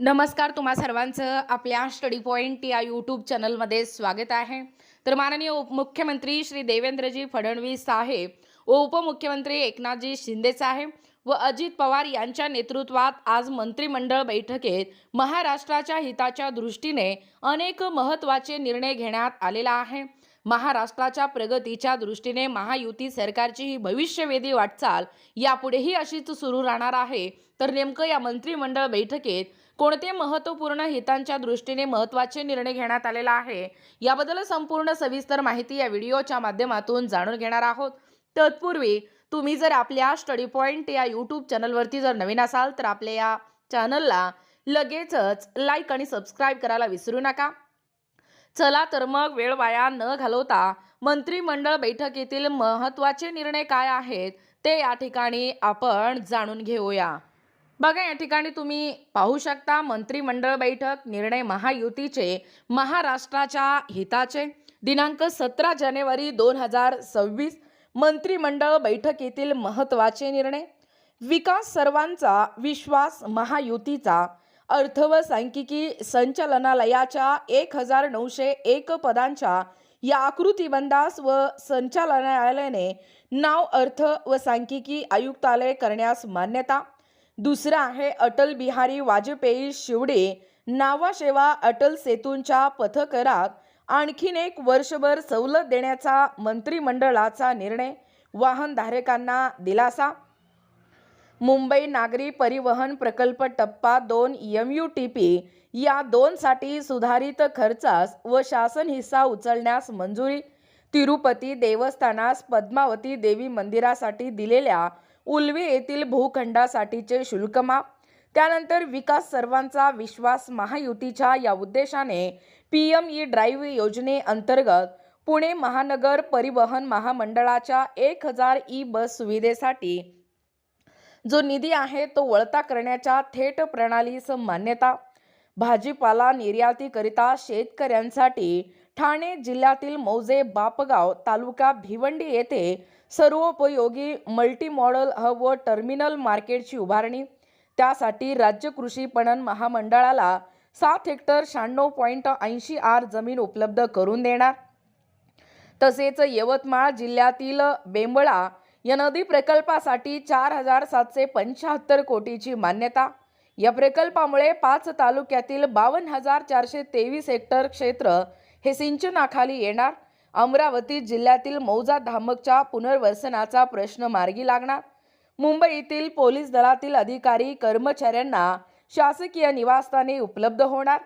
नमस्कार तुम्हा सर्वांचं आपल्या स्टडी पॉईंट या यूट्यूब चॅनलमध्ये स्वागत आहे. तर माननीय उपमुख्यमंत्री श्री देवेंद्रजी फडणवीस साहेब व उपमुख्यमंत्री एकनाथजी शिंदे साहेब व अजित पवार यांच्या नेतृत्वात आज मंत्रिमंडळ बैठकीत महाराष्ट्राच्या हिताच्या दृष्टीने अनेक महत्त्वाचे निर्णय घेण्यात आलेला आहे. महाराष्ट्राच्या प्रगतीच्या दृष्टीने महायुती सरकारची ही भविष्यवेधी वाटचाल यापुढेही अशीच सुरू राहणार आहे. तर नेमकं या मंत्रिमंडळ बैठकीत कोणते महत्त्वपूर्ण हितांच्या दृष्टीने महत्त्वाचे निर्णय घेण्यात आलेला आहे? याबद्दल संपूर्ण सविस्तर माहिती या व्हिडिओच्या माध्यमातून जाणून घेणार आहोत. तत्पूर्वी तुम्ही जर आपल्या स्टडी पॉईंट या यूट्यूब चॅनलवरती जर नवीन असाल तर आपल्या या चॅनलला लगेचच लाईक आणि सबस्क्राईब करायला विसरू नका. चला तर मग वेळ वाया न घालवता मंत्रिमंडळ बैठकीतील महत्त्वाचे निर्णय काय आहेत ते या ठिकाणी आपण जाणून घेऊया. बघा या ठिकाणी तुम्ही पाहू शकता मंत्रिमंडळ बैठक निर्णय महायुतीचे महाराष्ट्राच्या हिताचे. दिनांक सतरा जानेवारी दोन हजार सव्वीस मंत्रिमंडळ बैठकीतील महत्त्वाचे निर्णय. विकास सर्वांचा विश्वास महायुतीचा. अर्थ व सांख्यिकी संचालनालयाच्या एक हजार नऊशे एक पदांच्या या आकृतिबंधास व संचालनालयाने नाव अर्थ व सांख्यिकी आयुक्तालय करण्यास मान्यता. दुसरं आहे अटल बिहारी वाजपेयी शिवडे. नावाशेवा अटल सेतूंच्या पथकरात आणखीन एक वर्षभर सवलत देण्याचा मंत्रिमंडळाचा निर्णय वाहनधारकांना दिलासा. मुंबई नागरी परिवहन प्रकल्प टप्पा दोन एम यू टी पी या दोनसाठी सुधारित खर्चास व शासन हिस्सा उचलण्यास मंजुरी. तिरुपती देवस्थानास पद्मावती देवी मंदिरासाठी दिलेल्या उल्वे येथील भूखंडासाठीचे शुल्क माफ. त्यानंतर विकास सर्वांचा विश्वास महायुतीच्या या उद्देशाने पी एम ई ड्राईव्ह योजनेअंतर्गत पुणे महानगर परिवहन महामंडळाच्या एक हजार ई बस सुविधेसाठी जो निधी आहे तो वळता करण्याच्या थेट प्रणालीस मान्यता. भाजीपाला निर्यातीकरिता शेतकऱ्यांसाठी ठाणे जिल्ह्यातील मौजे बापगाव तालुका भिवंडी येथे सर्वोपयोगी मल्टी मॉडल हब व टर्मिनल मार्केटची उभारणी. त्यासाठी राज्य कृषी पणन महामंडळाला सात हेक्टर शहाण्णव पॉईंट ऐंशी आर जमीन उपलब्ध करून देणार. तसेच यवतमाळ जिल्ह्यातील बेंबळा या नदी प्रकल्पासाठी चार हजार सातशे पंच्याहत्तर कोटीची मान्यता. या प्रकल्पामुळे पाच तालुक्यातील बावन्न हजार चारशे तेवीस हेक्टर क्षेत्र हे सिंचनाखाली येणार. अमरावती जिल्ह्यातील मौजा धामकच्या पुनर्वसनाचा प्रश्न मार्गी लागणार. मुंबईतील पोलीस दलातील अधिकारी कर्मचाऱ्यांना शासकीय निवासस्थाने उपलब्ध होणार.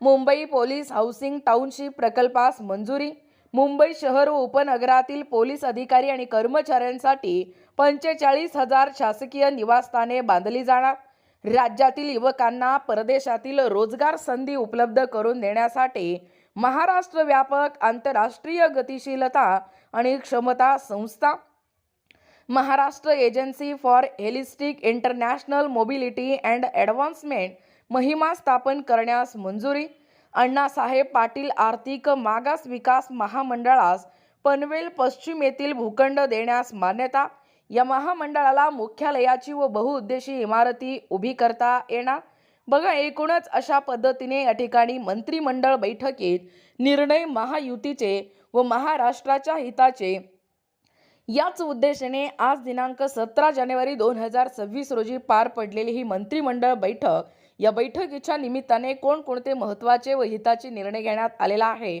मुंबई पोलीस हाऊसिंग टाउनशिप प्रकल्पास मंजुरी. मुंबई शहर व उपनगरातील पोलीस अधिकारी आणि कर्मचाऱ्यांसाठी पंचेचाळीस हजार शासकीय निवासस्थाने बांधली जाणार. राज्यातील युवकांना परदेशातील रोजगार संधी उपलब्ध करून देण्यासाठी महाराष्ट्र व्यापक आंतरराष्ट्रीय गतिशीलता आणि क्षमता संस्था Maharashtra agency for holistic international mobility and advancement Mahima स्थापन करण्यास मंजुरी अण्णासाहेब पाटील आर्थिक मागास विकास महामंडळास पनवेल पश्चिमेतील भूखंड देण्यास मान्यता या महामंडळाला मुख्यालयाची व बहुउद्देशीय इमारती उभी करता येणार? बघा एकूणच अशा पद्धतीने या ठिकाणी मंत्रिमंडळ बैठकीत निर्णय महायुतीचे व महाराष्ट्राच्या हिताचे. याच उद्देशाने आज दिनांक सतरा जानेवारी दोन हजार सव्वीस रोजी पार पडलेली ही मंत्रिमंडळ बैठक या बैठकीच्या निमित्ताने कोणकोणते महत्त्वाचे व हिताचे निर्णय घेण्यात आलेला आहे?